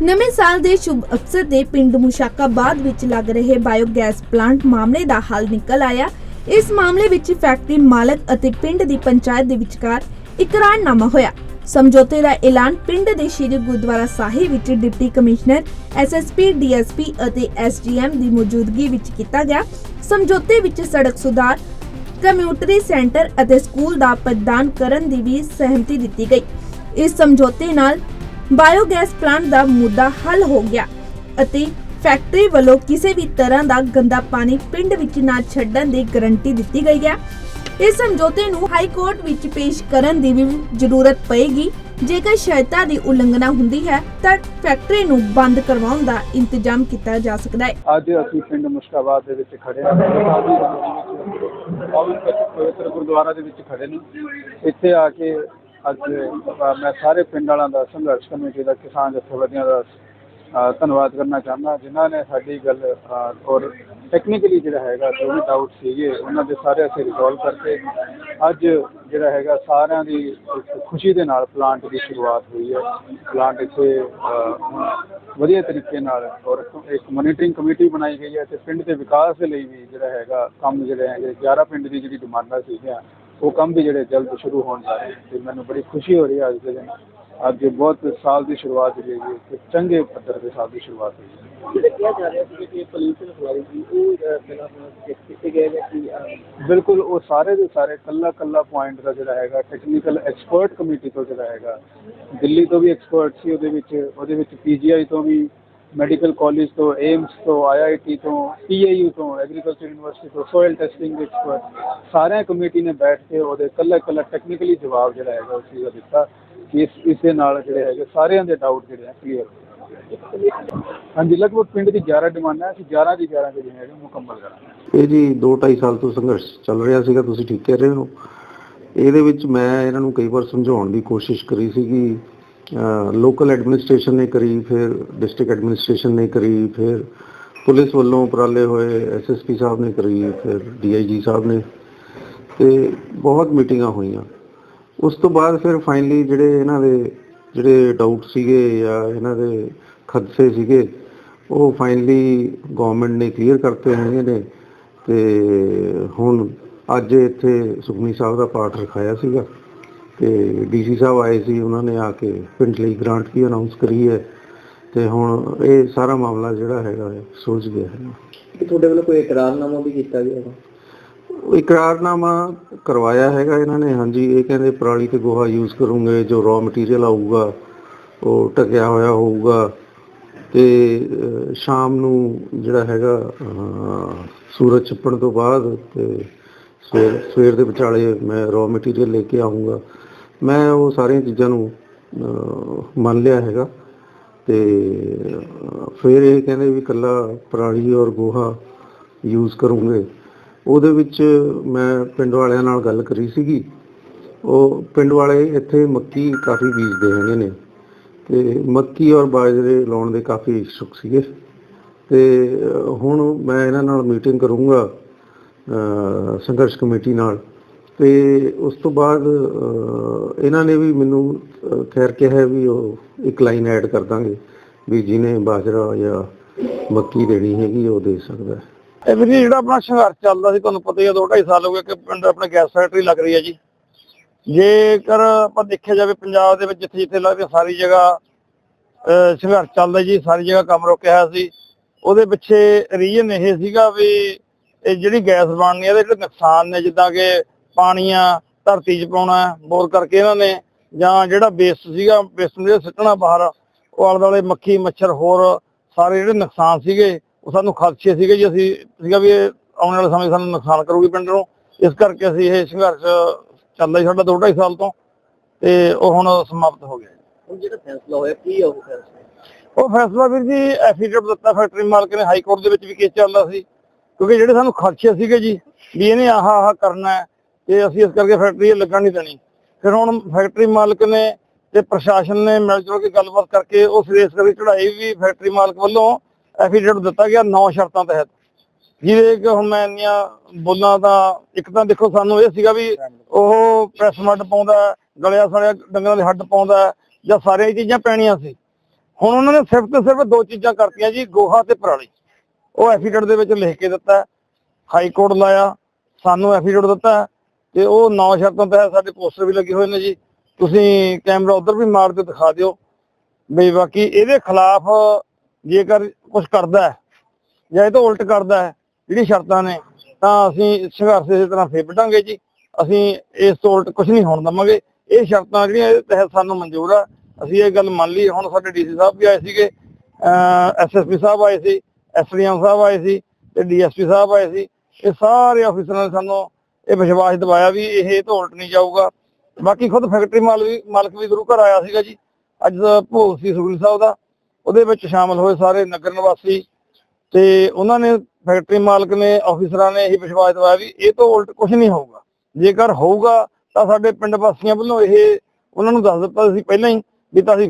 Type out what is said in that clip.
ਨਵੇਂ ਸਾਲ ਦੇ ਸ਼ੁਭ ਅਵਸਰ ਤੇ ਪਿੰਡ ਮੁਸ਼ਾਕਾਬਾਦ ਵਿੱਚ ਲੱਗ ਰਹੇ ਬਾਇਓਗੈਸ ਪਲਾਂਟ ਮਾਮਲੇ ਦਾ ਹੱਲ ਨਿਕਲ ਆਇਆ। ਇਸ ਮਾਮਲੇ ਵਿੱਚ ਫੈਕਟਰੀ ਮਾਲਕ ਅਤੇ ਪਿੰਡ ਦੀ ਪੰਚਾਇਤ ਦੇ ਵਿਚਕਾਰ ਇਕਰਾਰਨਾਮਾ ਹੋਇਆ। ਸਮਝੌਤੇ ਦਾ ਐਲਾਨ ਪਿੰਡ ਦੇ ਸ਼੍ਰੀ ਗੁਰਦੁਆਰਾ ਸਾਹਿਬ ਵਿੱਚ ਡਿਪਟੀ ਕਮਿਸ਼ਨਰ ਐਸਐਸਪੀ ਡੀਐਸਪੀ ਅਤੇ ਐਸਡੀਐਮ ਦੀ ਮੌਜੂਦਗੀ ਵਿੱਚ ਕੀਤਾ ਗਿਆ। ਸਮਝੌਤੇ ਵਿੱਚ ਸੜਕ ਸੁਧਾਰ ਕਮਿਊਨਿਟੀ ਸੈਂਟਰ ਅਤੇ ਸਕੂਲ ਦਾ ਪ੍ਰਦਾਨ ਕਰਨ ਦੀ ਵੀ ਸਹਿਮਤੀ ਦਿੱਤੀ ਗਈ। ਇਸ ਸਮਝੌਤੇ ਨਾਲ ਬਾਇਓਗੈਸ ਪਲਾਂਟ ਦਾ ਮੁੱਦਾ ਹੱਲ ਹੋ ਗਿਆ ਅਤੇ ਫੈਕਟਰੀ ਵੱਲੋਂ ਕਿਸੇ ਵੀ ਤਰ੍ਹਾਂ ਦਾ ਗੰਦਾ ਪਾਣੀ ਪਿੰਡ ਵਿੱਚ ਨਾ ਛੱਡਣ ਦੀ ਗਾਰੰਟੀ ਦਿੱਤੀ ਗਈ ਹੈ। ਇਸ ਸਮਝੌਤੇ ਨੂੰ ਹਾਈ ਕੋਰਟ ਵਿੱਚ ਪੇਸ਼ ਕਰਨ ਦੀ ਵੀ ਜ਼ਰੂਰਤ ਪਏਗੀ। ਜੇਕਰ ਸ਼ਰਤਾਂ ਦੀ ਉਲੰਘਣਾ ਹੁੰਦੀ ਹੈ, ਤਾਂ ਫੈਕਟਰੀ ਨੂੰ ਬੰਦ ਕਰਵਾਉਣ ਦਾ ਇੰਤਜ਼ਾਮ ਕੀਤਾ ਜਾ ਸਕਦਾ ਹੈ। ਅੱਜ ਅਸੀਂ ਪਿੰਡ ਮੁਸ਼ਕਾਬਾਦ ਦੇ ਵਿੱਚ ਖੜੇ ਹਾਂ। ਪਵਿੱਤਰ ਗੁਰਦੁਆਰਾ ਦੇ ਵਿੱਚ ਖੜੇ ਨੇ। ਇੱਥੇ ਆ ਕੇ ਅੱਜ ਮੈਂ ਸਾਰੇ ਪਿੰਡ ਵਾਲਿਆਂ ਦਾ, ਸੰਘਰਸ਼ ਕਮੇਟੀ ਦਾ, ਕਿਸਾਨ ਜਥੇਬੰਦੀਆਂ ਦਾ ਧੰਨਵਾਦ ਕਰਨਾ ਚਾਹੁੰਦਾ। ਜਿਨ੍ਹਾਂ ਨੇ ਸਾਡੀ ਗੱਲ ਔਰ ਟੈਕਨੀਕਲੀ ਜਿਹੜਾ ਹੈਗਾ, ਜੋ ਵੀ ਡਾਊਟ ਸੀਗੇ, ਉਹਨਾਂ ਦੇ ਸਾਰੇ ਅਸੀਂ ਰਿਜ਼ੋਲਵ ਕਰਕੇ ਅੱਜ ਜਿਹੜਾ ਹੈਗਾ, ਸਾਰਿਆਂ ਦੀ ਖੁਸ਼ੀ ਦੇ ਨਾਲ ਪਲਾਂਟ ਦੀ ਸ਼ੁਰੂਆਤ ਹੋਈ ਹੈ। ਪਲਾਂਟ ਇੱਥੇ ਵਧੀਆ ਤਰੀਕੇ ਨਾਲ ਔਰ ਇੱਕ ਮੋਨੀਟਰਿੰਗ ਕਮੇਟੀ ਬਣਾਈ ਗਈ ਹੈ ਤੇ ਪਿੰਡ ਦੇ ਵਿਕਾਸ ਦੇ ਲਈ ਵੀ ਜਿਹੜਾ ਹੈਗਾ, ਕੰਮ ਜਿਹੜੇ ਹੈਗੇ 11 ਪਿੰਡ ਦੀ ਜਿਹੜੀ ਡਿਮਾਂਡਾਂ ਸੀਗੀਆਂ ਉਹ ਕੰਮ ਵੀ ਜਿਹੜੇ ਜਲਦ ਸ਼ੁਰੂ ਹੋਣ ਜਾ ਰਹੇ ਤੇ ਮੈਨੂੰ ਬੜੀ ਖੁਸ਼ੀ ਹੋ ਰਹੀ ਹੈ ਅੱਜ ਦੇ ਦਿਨ। ਅੱਜ ਬਹੁਤ ਸਾਲ ਦੀ ਸ਼ੁਰੂਆਤ ਜਿਹੜੀ ਹੈਗੀ ਤੇ ਚੰਗੇ ਪੱਧਰ ਦੇ ਸਾਲ ਦੀ ਸ਼ੁਰੂਆਤ ਹੋਈ ਹੈ। ਕਿ ਕਿ ਬਿਲਕੁਲ ਉਹ ਸਾਰੇ ਦੇ ਸਾਰੇ ਕੱਲਾ ਕੱਲਾ ਪੁਆਇੰਟ ਦਾ ਜਿਹੜਾ ਹੈਗਾ ਟੈਕਨੀਕਲ ਐਕਸਪਰਟ ਕਮੇਟੀ ਤੋਂ ਜਿਹੜਾ ਹੈਗਾ ਦਿੱਲੀ ਤੋਂ ਵੀ ਐਕਸਪਰਟ ਸੀ ਉਹਦੇ ਵਿੱਚ ਉਹਦੇ ਵਿੱਚ ਪੀਜੀਆਈ ਤੋਂ ਵੀ ਮੈਡੀਕਲ ਕਾਲਜ ਤੋਂ ਏਮਸ ਤੋਂ ਆਈਆਈਟੀ ਤੋਂ ਪੀਏਯੂ ਤੋਂ ਐਗਰੀਕਲਚਰ ਯੂਨੀਵਰਸਿਟੀ ਤੋਂ ਸੋਇਲ ਟੈਸਟਿੰਗ ਦੇ ਐਕਸਪਰਟ ਸਾਰਿਆਂ ਕਮੇਟੀ ਨੇ ਬੈਠ ਕੇ ਉਹਦੇ ਕੱਲਾ ਕੱਲਾ ਟੈਕਨੀਕਲੀ ਜਵਾਬ ਜਿਹੜਾ ਹੈਗਾ ਉਸ ਚੀਜ਼ ਦਾ ਦਿੱਤਾ ਕਿ ਇਸ ਇਸ ਨਾਲ ਜਿਹੜੇ ਹੈਗੇ ਸਾਰਿਆਂ ਦੇ ਡਾਊਟ ਜਿਹੜੇ ਆ ਕਲੀਅਰ ਹਾਂਜੀ, ਲਗਭਗ ਪਿੰਡ ਦੀ 11 ਡਿਮਾਂਡਾਂ, ਅਸੀਂ 11 ਦੀ 11 ਜਿਹੜੀਆਂ ਹੈਗੀਆਂ ਮੁਕੰਮਲ ਕਰਾਂਗੇ। ਇਹ ਜੀ 2.5 ਸਾਲ ਤੋਂ ਸੰਘਰਸ਼ ਚੱਲ ਰਿਹਾ ਸੀਗਾ, ਤੁਸੀਂ ਠੀਕ ਕਹਿ ਰਹੇ ਹੋ। ਇਹਦੇ ਵਿੱਚ ਮੈਂ ਇਹਨਾਂ ਨੂੰ ਕਈ ਵਾਰ ਸਮਝਾਉਣ ਦੀ ਕੋਸ਼ਿਸ਼ ਕਰੀ ਸੀਗੀ। ਲੋਕਲ ਐਡਮਿਨਿਸਟ੍ਰੇਸ਼ਨ ਨੇ ਕਰੀ, ਫਿਰ ਡਿਸਟ੍ਰਿਕਟ ਐਡਮਿਨਿਸਟ੍ਰੇਸ਼ਨ ਨੇ ਕਰੀ, ਫਿਰ ਪੁਲਿਸ ਵੱਲੋਂ ਉਪਰਾਲੇ ਹੋਏ ਐਸਐਸਪੀ ਸਾਹਿਬ ਨੇ ਕਰੀ, ਫਿਰ ਡੀਆਈਜੀ ਸਾਹਿਬ ਨੇ ਤੇ ਬਹੁਤ ਮੀਟਿੰਗਾਂ ਹੋਈਆਂ। ਉਸ ਤੋਂ ਬਾਅਦ ਫਿਰ ਫਾਈਨਲੀ ਜਿਹੜੇ ਇਹਨਾਂ ਦੇ, ਜਿਹੜੇ ਡਾਊਟ ਸੀਗੇ ਜਾਂ ਇਹਨਾਂ ਦੇ ਖਦਸ਼ੇ ਸੀਗੇ, ਉਹ ਫਾਈਨਲੀ ਗਵਰਨਮੈਂਟ ਨੇ ਕਲੀਅਰ ਕਰਤੇ ਹੈਗੇ ਨੇ। ਤੇ ਹੁਣ ਅੱਜ ਇੱਥੇ ਸੁਖਮਨੀ ਸਾਹਿਬ ਦਾ ਪਾਠ ਰਖਾਇਆ ਸੀਗਾ। ਤੇ ਡੀਸੀ ਸਾਹਿਬ ਆਏ ਸੀ, ਉਹਨਾਂ ਨੇ ਆ ਕੇ ਪਿੰਡ ਲਈ ਗ੍ਰਾਂਟ ਵੀ ਅਨਾਉਂਸ ਕਰੀ ਹੈ। ਤੇ ਹੁਣ ਇਹ ਸਾਰਾ ਮਾਮਲਾ ਜਿਹੜਾ ਹੈਗਾ ਸੁਲਝ ਗਿਆ ਹੈ। ਤੁਹਾਡੇ ਵੱਲੋਂ ਕੋਈ ਇਕਰਾਰਨਾਮਾ ਵੀ ਕੀਤਾ ਗਿਆ ਹੈ ਇਕਰਾਰਨਾਮਾ ਕਰਵਾਇਆ ਹੈਗਾ ਇਹਨਾਂ ਨੇ, ਹਾਂਜੀ, ਇਹ ਕਹਿੰਦੇ ਪਰਾਲੀ ਤੇ ਗੋਹਾ ਯੂਜ਼ ਕਰੂੰਗੇ, ਜੋ ਰॉ ਮਟੀਰੀਅਲ ਆਊਗਾ, ਉਹ ਟਕਿਆ ਹੋਇਆ ਹੋਊਗਾ ਤੇ ਸ਼ਾਮ ਨੂੰ ਜਿਹੜਾ ਹੈਗਾ ਸੂਰਜ ਛਿਪਣ ਤੋਂ ਬਾਅਦ ਤੇ ਸਵੇਰ ਸਵੇਰ ਦੇ ਵਿਚਾਲੇ ਮੈਂ ਰॉ ਮਟੀਰੀਅਲ ਲੈ ਕੇ ਆਉਂਗਾ ਮੈਂ ਉਹ ਸਾਰੀਆਂ ਚੀਜ਼ਾਂ ਨੂੰ ਮੰਨ ਲਿਆ ਹੈਗਾ ਤੇ ਫਿਰ ਇਹ ਕਹਿੰਦੇ ਵੀ ਕੱਲਾ ਪਰਾਲੀ ਔਰ ਗੋਹਾ ਯੂਜ਼ ਕਰੂੰਗੇ। ਉਹਦੇ ਵਿੱਚ ਮੈਂ ਪਿੰਡ ਵਾਲਿਆਂ ਨਾਲ ਗੱਲ ਕਰੀ ਸੀਗੀ। ਉਹ ਪਿੰਡ ਵਾਲੇ ਇੱਥੇ ਮੱਕੀ ਕਾਫੀ ਬੀਜਦੇ ਹੈਗੇ ਨੇ ਤੇ ਮੱਕੀ ਔਰ ਬਾਜਰੇ ਲਾਉਣ ਦੇ ਕਾਫੀ ਇਛੁਕ ਸੀਗੇ। ਤੇ ਹੁਣ ਮੈਂ ਇਹਨਾਂ ਨਾਲ ਮੀਟਿੰਗ ਕਰੂੰਗਾ ਸੰਘਰਸ਼ ਕਮੇਟੀ ਨਾਲ। ਤੇ ਉਸ ਤੋਂ ਬਾਅਦ ਇਹਨਾਂ ਨੇ ਵੀ ਮੈਨੂੰ ਖੈਰ ਕਿਹਾ ਵੀ ਉਹ ਇੱਕ ਲਾਈਨ ਐਡ ਕਰ ਦਾਂਗੇ ਵੀ ਜਿਹਨੇ ਬਾਜਰਾ ਜਾਂ ਮੱਕੀ ਦੇਣੀ ਹੈਗੀ ਉਹ ਦੇ ਸਕਦਾ। ਹੈ ਇਹ ਵੀ ਜਿਹੜਾ ਆਪਣਾ ਸੰਘਰਸ਼ ਚੱਲਦਾ ਸੀ, ਤੁਹਾਨੂੰ ਪਤਾ ਹੀ ਹੈ ਦੋ ਢਾਈ ਸਾਲ ਹੋ ਗਏ ਕਿ ਪਿੰਡ ਆਪਣੇ ਗੈਸ ਫੈਕਟਰੀ ਲੱਗ ਰਹੀ ਹੈ ਜੀ। ਜੇਕਰ ਆਪਾਂ ਦੇਖਿਆ ਜਾਵੇ ਪੰਜਾਬ ਦੇ ਵਿੱਚ, ਜਿੱਥੇ ਜਿੱਥੇ ਲੱਗਦੀ ਸਾਰੀ ਜਗ੍ਹਾ ਸੰਘਰਸ਼ ਚੱਲਦਾ ਜੀ, ਸਾਰੀ ਜਗ੍ਹਾ ਕੰਮ ਰੁਕਿਆ ਹੋਇਆ ਸੀ। ਉਹਦੇ ਪਿੱਛੇ ਰੀਜਨ ਇਹ ਸੀਗਾ ਵੀ ਇਹ ਜਿਹੜੀ ਗੈਸ ਬਣਨੀ ਹੈ ਇਹਦੇ ਜਿਹੜੇ ਨੁਕਸਾਨ ਨੇ, ਜਿੱਦਾਂ ਕਿ ਪਾਣੀਆਂ, ਧਰਤੀ 'ਚ ਪਾਉਣਾ, ਬੋਰ ਕਰਕੇ ਇਹਨਾਂ ਨੇ, ਜਾਂ ਜਿਹੜਾ ਵੇਸਟ ਸੀਗਾ ਵੇਸਟ ਨੂੰ ਜਿਹੜਾ ਸਿੱਟਣਾ ਬਾਹਰ, ਉਹ ਆਲੇ ਦੁਆਲੇ ਮੱਖੀ, ਮੱਛਰ, ਹੋਰ ਸਾਰੇ ਜਿਹੜੇ ਨੁਕਸਾਨ ਸੀਗੇ ਉਹ ਸਾਨੂੰ ਖਦਸ਼ੇ ਸੀਗੇ ਜੀ ਅਸੀਂ ਸੀਗਾ ਵੀ ਇਹ ਆਉਣ ਵਾਲੇ ਸਮੇਂ ਸਾਨੂੰ ਨੁਕਸਾਨ ਕਰੂਗੀ ਪਿੰਡ। ਨੂੰ ਇਸ ਕਰਕੇ ਅਸੀਂ ਇਹ ਸੰਘਰਸ਼ ਚੱਲਦਾ ਜੀ ਸਾਡਾ ਦੋ ਢਾਈ ਸਾਲ ਤੋਂ ਤੇ ਉਹ ਹੁਣ ਸਮਾਪਤ ਹੋ ਗਿਆ ਹੁਣ ਜਿਹੜਾ ਫੈਸਲਾ ਹੋਇਆ ਕੀ ਆ ਉਹ ਫੈਸਲਾ? ਉਹ ਫੈਸਲਾ ਵੀਰ ਜੀ ਐਫੀਡੇਵਿਟ ਦਿੱਤਾ ਫੈਕਟਰੀ ਮਾਲਕ ਨੇ ਹਾਈ ਕੋਰਟ ਦੇ ਵਿੱਚ ਵੀ ਕੇਸ ਚੱਲਦਾ ਸੀ। ਕਿਉਂਕਿ ਜਿਹੜੇ ਸਾਨੂੰ ਖਦਸ਼ੇ ਸੀਗੇ ਜੀ ਵੀ ਇਹਨੇ ਆਹ ਆਹ ਕਰਨਾ ਹੈ ਤੇ ਅਸੀਂ ਇਸ ਕਰਕੇ ਫੈਕਟਰੀ ਲੱਗਣ ਨਹੀਂ ਦੇਣੀ। ਫਿਰ ਹੁਣ ਫੈਕਟਰੀ ਮਾਲਕ ਨੇ ਤੇ ਪ੍ਰਸ਼ਾਸਨ ਨੇ ਮਿਲ ਜੁਲ ਕੇ ਗੱਲਬਾਤ ਕਰਕੇ ਉਸ ਰੇਸ ਕਰੀ ਚੜਾਈ ਵੀ ਫੈਕਟਰੀ ਮਾਲਕ ਵੱਲੋਂ ਐਫੀਡੇਵਿਟ ਦਿੱਤਾ ਗਿਆ ਨੌ ਸ਼ਰਤਾਂ ਤਹਿਤ। ਜਿਹਦੇ ਕਿ ਹੁਣ ਮੈਂ ਇੰਨੀਆਂ ਬੋਲਾਂ ਤਾਂ ਇੱਕ ਤਾਂ ਦੇਖੋ ਸਾਨੂੰ ਇਹ ਸੀਗਾ ਵੀ ਉਹ ਪ੍ਰੈਸ ਮੱਡ ਪਾਉਂਦਾ, ਗਲਿਆ ਸੜਿਆ ਡੰਗਰਾਂ ਦੇ ਹੱਡ ਪਾਉਂਦਾ ਜਾਂ ਸਾਰੀਆਂ ਚੀਜ਼ਾਂ ਪੈਣੀਆਂ ਸੀ। ਹੁਣ ਉਹਨਾਂ ਨੇ ਸਿਰਫ ਤੇ ਸਿਰਫ ਦੋ ਚੀਜ਼ਾਂ ਕਰਤੀਆਂ ਜੀ, ਗੋਹਾ ਤੇ ਪਰਾਲੀ। ਉਹ ਐਫੀਡੇਵਿਟ ਦੇ ਵਿੱਚ ਲਿਖ ਕੇ ਦਿੱਤਾ ਹੈ। ਹਾਈ ਕੋਰਟ ਲਾਇਆ, ਸਾਨੂੰ ਐਫੀਡੇਵਿਟ ਦਿੱਤਾ ਤੇ ਉਹ ਨੌ ਸ਼ਰਤਾਂ ਤਹਿਤ ਸਾਡੇ ਪੋਸਟਰ ਵੀ ਲੱਗੇ ਹੋਏ ਨੇ ਜੀ। ਤੁਸੀਂ ਕੈਮਰਾ ਉਧਰ ਵੀ ਮਾਰ ਕੇ ਦਿਖਾ ਦਿਓ। ਬਈ ਬਾਕੀ ਇਹਦੇ ਖਿਲਾਫ ਜੇਕਰ ਕੁਝ ਕਰਦਾ ਹੈ, ਜਾਂ ਇਹ ਤੋਂ ਉਲਟ ਕਰਦਾ ਹੈ, ਜਿਹੜੀ ਸ਼ਰਤਾਂ ਨੇ, ਤਾਂ ਅਸੀਂ ਸੰਘਰਸ਼ ਇਸੇ ਤਰ੍ਹਾਂ ਫੇਰ ਜੀ। ਅਸੀਂ ਇਸ ਤੋਂ ਉਲਟ ਕੁਝ ਨਹੀਂ ਹੋਣ ਦਵਾਂਗੇ। ਇਹ ਸ਼ਰਤਾਂ ਜਿਹੜੀਆਂ ਇਹਦੇ ਤਹਿਤ ਸਾਨੂੰ ਮਨਜ਼ੂਰ ਆ। ਅਸੀਂ ਇਹ ਗੱਲ ਮੰਨ ਲਈ। ਹੁਣ ਸਾਡੇ ਡੀਸੀ ਸਾਹਿਬ ਵੀ ਆਏ ਸੀਗੇ। ਐਸਐਸਪੀ ਸਾਹਿਬ ਆਏ ਸੀ ਐਸਡੀਐਮ ਸਾਹਿਬ ਆਏ ਸੀ ਤੇ ਡੀਐਸਪੀ ਸਾਹਿਬ ਆਏ ਸੀ। ਇਹ ਸਾਰੇ ਅਫੀਸਰਾਂ ਨੇ ਸਾਨੂੰ ਇਹ ਵਿਸ਼ਵਾਸ ਦਿਵਾਇਆ ਵੀ ਇਹ ਤੋਂ ਉਲਟ ਨਹੀਂ ਜਾਊਗਾ। ਬਾਕੀ ਖੁਦ ਫੈਕਟਰੀ ਮਾਲਕ ਵੀ ਮਾਲਕ ਵੀ ਗੁਰੂ ਘਰ ਆਇਆ ਸੀਗਾ ਜੀ। ਅੱਜ ਭੋਗ ਸੀ ਸੁਖੀ ਸਾਹਿਬ ਦਾ। ਉਹਦੇ ਵਿੱਚ ਸ਼ਾਮਲ ਹੋਏ ਸਾਰੇ ਨਗਰ ਨਿਵਾਸੀ ਤੇ ਉਹਨਾਂ ਨੇ ਫੈਕਟਰੀ ਮਾਲਕ ਨੇ ਅਫੀਸਰਾਂ ਨੇ ਇਹ ਵਿਸ਼ਵਾਸ ਦਿਵਾਇਆ ਵੀ ਇਹ ਤੋਂ ਉਲਟ ਕੁਝ ਨਹੀਂ ਹੋਊਗਾ। ਜੇਕਰ ਹੋਊਗਾ ਤਾਂ ਸਾਡੇ ਪਿੰਡ ਵਾਸੀਆਂ ਵੱਲੋਂ ਇਹ ਉਹਨਾਂ ਨੂੰ ਦੱਸ ਦਿੱਤਾ ਸੀ ਪਹਿਲਾਂ ਹੀ ਵੀ ਤਾਂ ਅਸੀਂ